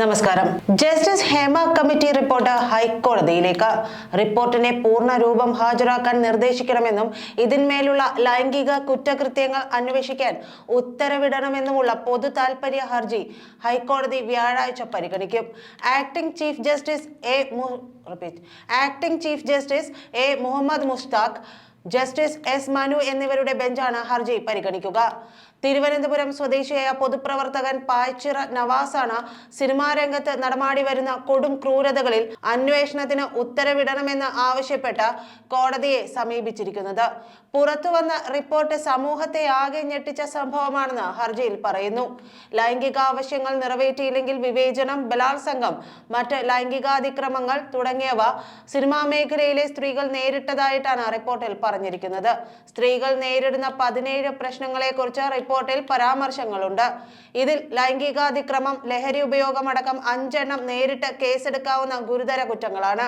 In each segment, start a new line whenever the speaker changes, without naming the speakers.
നമസ്കാരം. Justice Hema committee report ഹൈക്കോടതിയിലേക്ക്. റിപ്പോർട്ടിനെ പൂർണ രൂപം ഹാജരാക്കാൻ നിർദ്ദേശിക്കണമെന്നും ഇതിന്മേലുള്ള ലൈംഗിക കുറ്റകൃത്യങ്ങൾ അന്വേഷിക്കാൻ ഉത്തരവിടണമെന്നുമുള്ള പൊതു താൽപര്യ ഹർജി ഹൈക്കോടതി വ്യാഴാഴ്ച പരിഗണിക്കും. Acting chief justice A acting chief justice A Muhammad Mushtaq justice S Manu എന്നിവരുടെ ബെഞ്ചാണ് ഹർജി പരിഗണിക്കുക. തിരുവനന്തപുരം സ്വദേശിയായ പൊതുപ്രവർത്തകൻ പായ്ച്ചിറ നവാസാണ് സിനിമാ രംഗത്ത് നടമാടി വരുന്ന കൊടും ക്രൂരതകളിൽ അന്വേഷണത്തിന് ഉത്തരവിടണമെന്ന് ആവശ്യപ്പെട്ട് കോടതിയെ സമീപിച്ചിരിക്കുന്നത്. പുറത്തുവന്ന റിപ്പോർട്ട് സമൂഹത്തെ ആകെ ഞെട്ടിച്ച സംഭവമാണെന്ന് ഹർജിയിൽ പറയുന്നു. ലൈംഗിക ആവശ്യങ്ങൾ നിറവേറ്റിയില്ലെങ്കിൽ വിവേചനം ബലാത്സംഗം മറ്റ് ലൈംഗികാതിക്രമങ്ങൾ തുടങ്ങിയവ സിനിമാ മേഖലയിലെ സ്ത്രീകൾ നേരിട്ടതായിട്ടാണ് റിപ്പോർട്ടിൽ പറഞ്ഞിരിക്കുന്നത്. സ്ത്രീകൾ നേരിടുന്ന പതിനേഴ് പ്രശ്നങ്ങളെക്കുറിച്ച് റിപ്പോർട്ടിൽ പരാമർശങ്ങളുണ്ട്. ഇതിൽ ലൈംഗികാതിക്രമം ലഹരി ഉപയോഗമടക്കം അഞ്ചെണ്ണം നേരിട്ട് കേസെടുക്കാവുന്ന ഗുരുതര കുറ്റങ്ങളാണ്.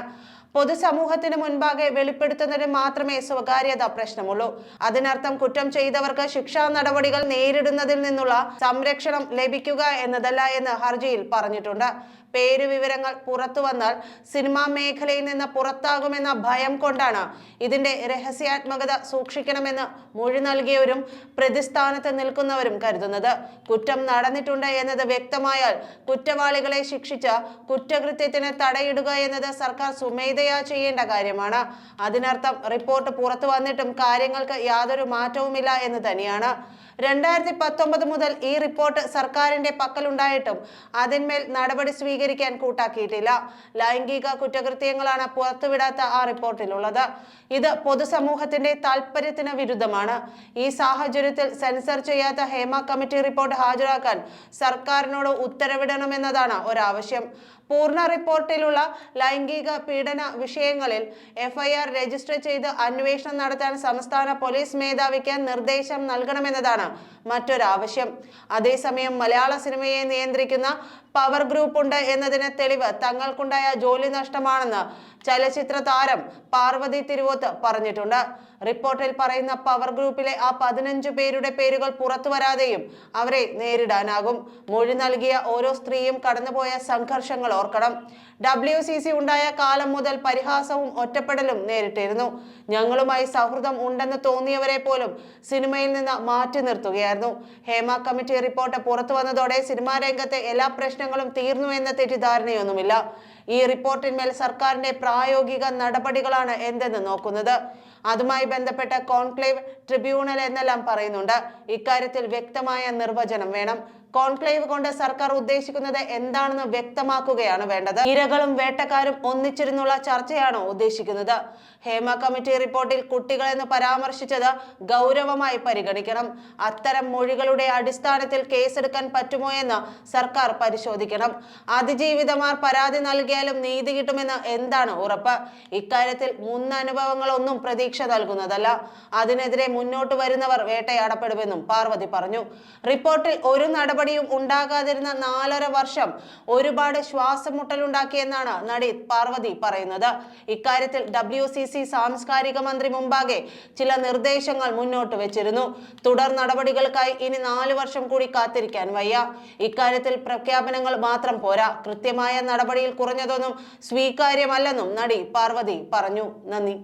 പൊതുസമൂഹത്തിന് മുൻപാകെ വെളിപ്പെടുത്തുന്നതിന് മാത്രമേ സ്വകാര്യത പ്രശ്നമുള്ളൂ. അതിനർത്ഥം കുറ്റം ചെയ്തവർക്ക് ശിക്ഷാ നടപടികൾ നേരിടുന്നതിൽ നിന്നുള്ള സംരക്ഷണം ലഭിക്കുക എന്നതല്ല എന്ന് ഹർജിയിൽ പറഞ്ഞിട്ടുണ്ട്. പേര് വിവരങ്ങൾ പുറത്തു വന്നാൽ സിനിമാ മേഖലയിൽ നിന്ന് പുറത്താകുമെന്ന ഭയം കൊണ്ടാണ് ഇതിന്റെ രഹസ്യാത്മകത സൂക്ഷിക്കണമെന്ന് മൊഴി നൽകിയവരും പ്രതിസ്ഥാനത്ത് നിൽക്കുന്നവരും കരുതുന്നത്. കുറ്റം നടന്നിട്ടുണ്ട് എന്നത് വ്യക്തമായാൽ കുറ്റവാളികളെ ശിക്ഷിച്ച കുറ്റകൃത്യത്തിന് തടയിടുക എന്നത് സർക്കാർ സ്വമേധയാ ചെയ്യേണ്ട കാര്യമാണ്. അതിനർത്ഥം റിപ്പോർട്ട് പുറത്തു വന്നിട്ടും കാര്യങ്ങൾക്ക് യാതൊരു മാറ്റവുമില്ല എന്ന് തന്നെയാണ്. രണ്ടായിരത്തി പത്തൊമ്പത് മുതൽ ഈ റിപ്പോർട്ട് സർക്കാരിന്റെ പക്കലുണ്ടായിട്ടും അതിന്മേൽ നടപടി സ്വീകരിക്കാൻ കൂട്ടാക്കിയിട്ടില്ല. ലൈംഗിക കുറ്റകൃത്യങ്ങളാണ് പുറത്തുവിടാത്ത ആ റിപ്പോർട്ടിലുള്ളത്. ഇത് പൊതുസമൂഹത്തിന്റെ താല്പര്യത്തിന് വിരുദ്ധമാണ്. ഈ സാഹചര്യത്തിൽ സെൻസർ ചെയ്യാത്ത ഹേമ കമ്മിറ്റി റിപ്പോർട്ട് ഹാജരാക്കാൻ സർക്കാരിനോട് ഉത്തരവിടണമെന്നതാണ് ഒരാവശ്യം. പൂർണ റിപ്പോർട്ടിലുള്ള ലൈംഗിക പീഡന വിഷയങ്ങളിൽ എഫ്ഐആർ രജിസ്റ്റർ ചെയ്ത് അന്വേഷണം നടത്താൻ സംസ്ഥാന പോലീസ് മേധാവിക്ക് നിർദ്ദേശം നൽകണമെന്നതാണ് മറ്റൊരാവശ്യം. അതേസമയം മലയാള സിനിമയെ നിയന്ത്രിക്കുന്ന പവർ ഗ്രൂപ്പ് ഉണ്ട് എന്നതിന് തെളിവ് തങ്ങൾക്കുണ്ടായ ജോലി നഷ്ടമാണെന്ന് ചലച്ചിത്ര താരം പാർവതി തിരുവോത്ത് പറഞ്ഞിട്ടുണ്ട്. റിപ്പോർട്ടിൽ പറയുന്ന പവർ ഗ്രൂപ്പിലെ ആ പതിനഞ്ചു പേരുടെ പേരുകൾ പുറത്തു വരാതെയും അവരെ നേരിടാനാകും. മൊഴി നൽകിയ ഓരോ സ്ത്രീയും കടന്നുപോയ സംഘർഷങ്ങൾ ഓർക്കണം. ഡബ്ല്യു ഉണ്ടായ കാലം മുതൽ പരിഹാസവും ഒറ്റപ്പെടലും നേരിട്ടിരുന്നു. ഞങ്ങളുമായി സൗഹൃദം ഉണ്ടെന്ന് തോന്നിയവരെ പോലും സിനിമയിൽ നിന്ന് മാറ്റി നിർത്തുകയായിരുന്നു. ഹേമ കമ്മിറ്റി റിപ്പോർട്ട് പുറത്തു വന്നതോടെ സിനിമാ രംഗത്തെ എല്ലാ പ്രശ്നങ്ങളും തീർന്നു എന്ന തെറ്റിദ്ധാരണയൊന്നുമില്ല. ഈ റിപ്പോർട്ടിന്മേൽ സർക്കാരിന്റെ പ്രായോഗിക നടപടികളാണ് എന്തെന്ന് നോക്കുന്നത്. അതുമായി ബന്ധപ്പെട്ട കോൺക്ലേവ് ട്രിബ്യൂണൽ എന്നെല്ലാം പറയുന്നുണ്ട്. ഇക്കാര്യത്തിൽ വ്യക്തമായ നിർവചനം വേണം. കോൺക്ലേവ് കൊണ്ട് സർക്കാർ ഉദ്ദേശിക്കുന്നത് എന്താണെന്ന് വ്യക്തമാക്കുകയാണ് വേണ്ടത്. ഇരകളും വേട്ടക്കാരും ഒന്നിച്ചിരുന്നുള്ള ചർച്ചയാണോ ഉദ്ദേശിക്കുന്നത്. ഹേമ കമ്മിറ്റി റിപ്പോർട്ടിൽ കുട്ടികളെന്ന് പരാമർശിച്ചത് ഗൗരവമായി പരിഗണിക്കണം. അത്തരം മൊഴികളുടെ അടിസ്ഥാനത്തിൽ കേസെടുക്കാൻ പറ്റുമോ എന്ന് സർക്കാർ പരിശോധിക്കണം. അതിജീവിതമാർ പരാതി നൽകിയാലും നീതി കിട്ടുമെന്ന് എന്താണ് ഉറപ്പ്? ഇക്കാര്യത്തിൽ മുൻ അനുഭവങ്ങളൊന്നും പ്രതീക്ഷ നൽകുന്നതല്ല. അതിനെതിരെ മുന്നോട്ട് വരുന്നവർ വേട്ടയാടപ്പെടുമെന്നും പാർവതി പറഞ്ഞു. റിപ്പോർട്ടിൽ ഒരു നടപടിയും ഉണ്ടാകാതിരുന്ന നാലര വർഷം ഒരുപാട് ശ്വാസമുട്ടലുണ്ടാക്കിയെന്നാണ് നടി പാർവതി പറയുന്നത്. ഇക്കാര്യത്തിൽ ഡബ്ല്യു സി സി സാംസ്കാരിക മന്ത്രി മുമ്പാകെ ചില നിർദ്ദേശങ്ങൾ മുന്നോട്ട് വെച്ചിരുന്നു. തുടർ നടപടികൾക്കായി ഇനി നാല് വർഷം കൂടി കാത്തിരിക്കാൻ വയ്യ. ഇക്കാര്യത്തിൽ പ്രഖ്യാപനങ്ങൾ മാത്രം പോരാ. കൃത്യമായ നടപടിയിൽ കുറഞ്ഞതൊന്നും സ്വീകാര്യമല്ലെന്നും നടി പാർവതി പറഞ്ഞു. നന്ദി.